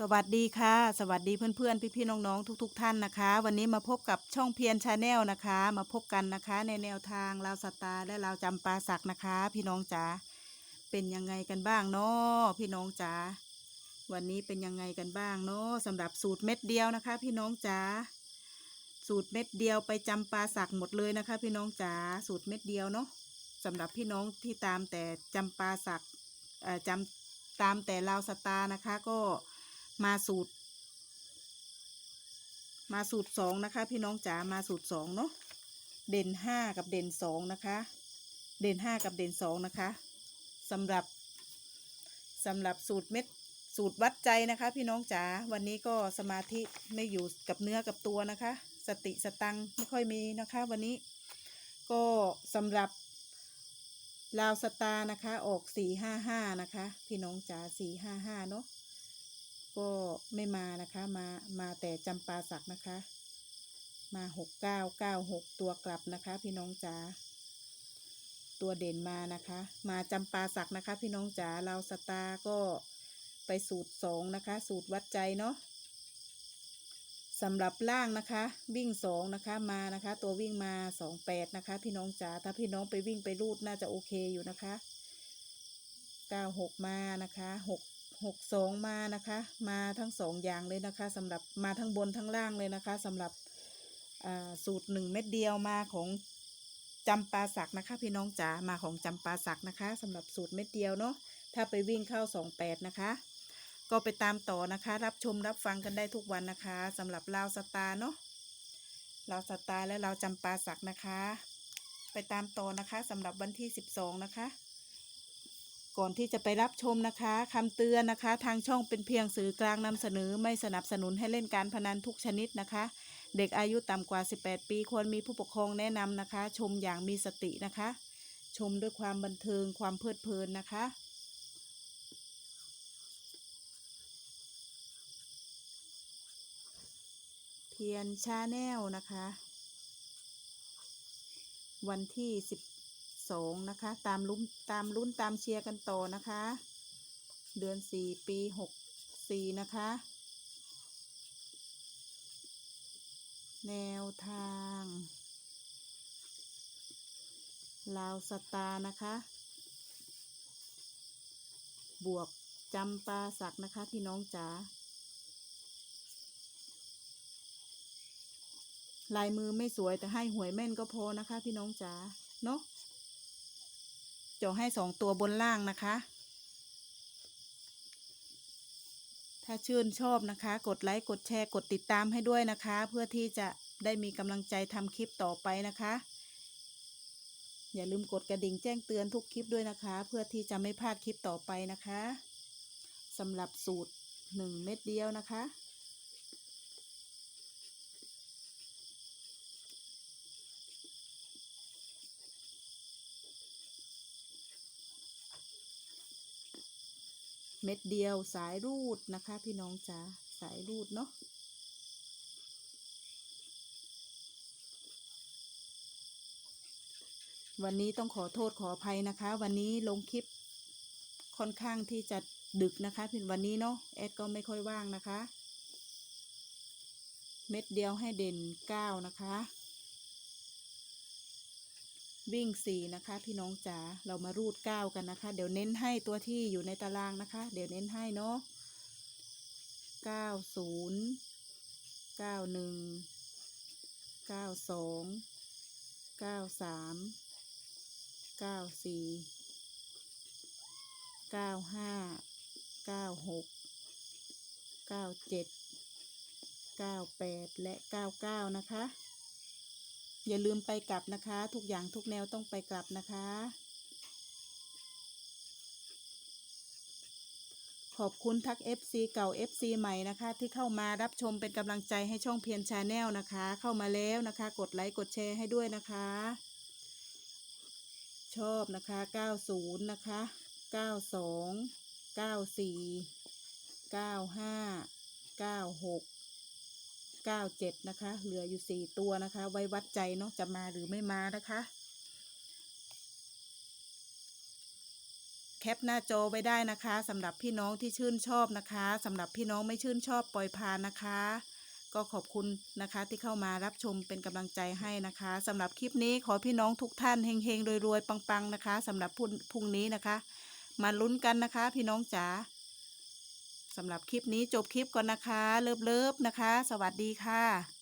สวัสดีค่ะ สวัสดีเพื่อนๆ พี่ๆน้องๆ ทุก ๆ ท่านนะคะ วันนี้มาพบกับช่องเพียรชาแนลนะคะ มาพบกันนะคะ ในแนวทางลาวสตาและลาวจำปาสักนะคะ พี่น้องจ๋าเป็นยังไงกันบ้างเนาะพี่น้องจ๋าวันนี้เป็นยังไงกันบ้างเนาะสำหรับสูตรเม็ดเดียวนะคะ พี่น้องจ๋าสูตรเม็ดเดียวไปจำปาสักหมดเลยนะคะ พี่น้องจ๋าสูตรเม็ดเดียวเนาะสำหรับพี่น้องที่ตามแต่จำปาสักจำตามแต่ลาวสตานะคะก็ มาสูตร มาสูตรสองนะคะ พี่น้องจ๋ามาสูตรสองเนาะเด่นห้ากับเด่นสองนะคะ เด่นห้ากับเด่นสองนะคะสำหรับสำหรับสูตรเม็ดสูตรวัดใจนะคะ พี่น้องจ๋าวันนี้ก็สมาธิไม่อยู่กับเนื้อกับตัวนะคะ สติสตังไม่ค่อยมีนะคะ วันนี้ก็สำหรับลาวสตาร์นะคะออกสี่ห้าห้านะคะ พี่น้องจ๋าสี่ห้าห้าเนาะ ก็ไม่มานะคะ มามาแต่จำปาสักนะคะ มาหกเก้าเก้าหกตัวกลับนะคะ พี่น้องจ๋าตัวเด่นมานะคะ มาจำปาสักนะคะ พี่น้องจ๋าเราสตาร์ก็ไปสูตรสองนะคะ สูตรวัดใจเนาะสำหรับล่างนะคะ วิ่งสองนะคะมานะคะ ตัววิ่งมาสองแปดนะคะ พี่น้องจ๋าถ้าพี่น้องไปวิ่งไปรูดน่าจะโอเคอยู่นะคะเก้าหกมานะคะหก หกสองมานะคะ มาทั้งสองอย่างเลยนะคะสำหรับมาทั้งบนทั้งล่างเลยนะคะสำหรับสูตรหนึ่งเม็ดเดียวมาของจำปาสักนะคะ พี่น้องจ๋ามาของจำปาสักนะคะสำหรับสูตรเม็ดเดียวเนาะถ้าไปวิ่งเข้าสองแปดนะคะก็ไปตามต่อนะคะ รับชมรับฟังกันได้ทุกวันนะคะสำหรับลาวสตาเนาะลาวสตาและลาวจำปาสักนะคะ ไปตามต่อนะคะสำหรับวันที่สิบสองนะคะ ก่อนที่จะไปรับชมนะคะคำเตือนนะคะ ทางช่องเป็นเพียงสื่อกลางนำเสนอไม่สนับสนุนให้เล่นการพนันทุกชนิดนะคะ เด็กอายุต่ำกว่า 18 ปีควรมีผู้ปกครองแนะนำนะคะ ชมอย่างมีสตินะคะ ชมด้วยความบันเทิงความเพลิดเพลินนะคะเพียนชาแนลนะคะ วันที่สิบ สองนะคะ ตามลุ้นตามลุ้นตามเชียร์กันต่อนะคะ เดือนสี่ปีหกสี่นะคะ แนวทางลาวสตานะคะ บวกจำปาสักนะคะพี่น้องจ๋าลายมือไม่สวยแต่ให้หวยแม่นก็พอนะคะพี่น้องจ๋าเนาะ จาะให้สองตัวบนล่างนะคะ ถ้าชื่นชอบนะคะ กดไลค์ กดแชร์ กดติดตามให้ด้วยนะคะ เพื่อที่จะได้มีกำลังใจทำคลิปต่อไปนะคะ อย่าลืมกดกระดิ่งแจ้งเตือนทุกคลิปด้วยนะคะ เพื่อที่จะไม่พลาดคลิปต่อไปนะคะสำหรับสูตรหนึ่งเม็ดเดียวนะคะ เม็ดเดียวสายรูดนะคะ พี่น้องจ๋าสายรูดเนาะวันนี้ต้องขอโทษขออภัยนะคะ วันนี้ลงคลิปค่อนข้างที่จะดึกนะคะพี่วันนี้เนาะแอดก็ไม่ค่อยว่างนะคะ เม็ดเดียวให้เด่นเก้านะคะ วิ่งสี่นะคะพี่น้องจ๋าเรามารูดเก้ากันนะคะ เดี๋ยวเน้นให้ตัวที่อยู่ในตารางนะคะ เดี๋ยวเน้นให้เนาะเก้าศูนย์เก้าหนึ่งเก้าสองเก้าสามเก้าสี่เก้าห้าเก้าหกเก้าเจ็ดเก้าแปดและเก้าเก้านะคะ อย่าลืมไปกลับนะคะ ทุกอย่างทุกแนวต้องไปกลับนะคะ ขอบคุณทัก FC เก่า FC ใหม่นะคะ ที่เข้ามารับชมเป็นกำลังใจให้ช่องเพียรชาแนลนะคะ เข้ามาแล้วนะคะ กดไลค์กดแชร์ให้ด้วยนะคะ ชอบนะคะ 90 นะคะ 92 94 95 96 เก้าเจ็ดนะคะ เหลืออยู่สี่ตัวนะคะ ไว้วัดใจเนาะจะมาหรือไม่มานะคะ แคปหน้าจอไว้ได้นะคะสำหรับพี่น้องที่ชื่นชอบนะคะสำหรับพี่น้องไม่ชื่นชอบปล่อยผ่านนะคะ ก็ขอบคุณนะคะที่เข้ามารับชมเป็นกำลังใจให้นะคะสำหรับคลิปนี้ขอพี่น้องทุกท่านเฮงๆรวยๆปังๆนะคะสำหรับพรุ่งพรุ่งนี้นะคะ มาลุ้นกันนะคะ พี่น้องจ๋า สำหรับคลิปนี้จบคลิปก่อนนะคะ เลิฟๆนะคะ สวัสดีค่ะ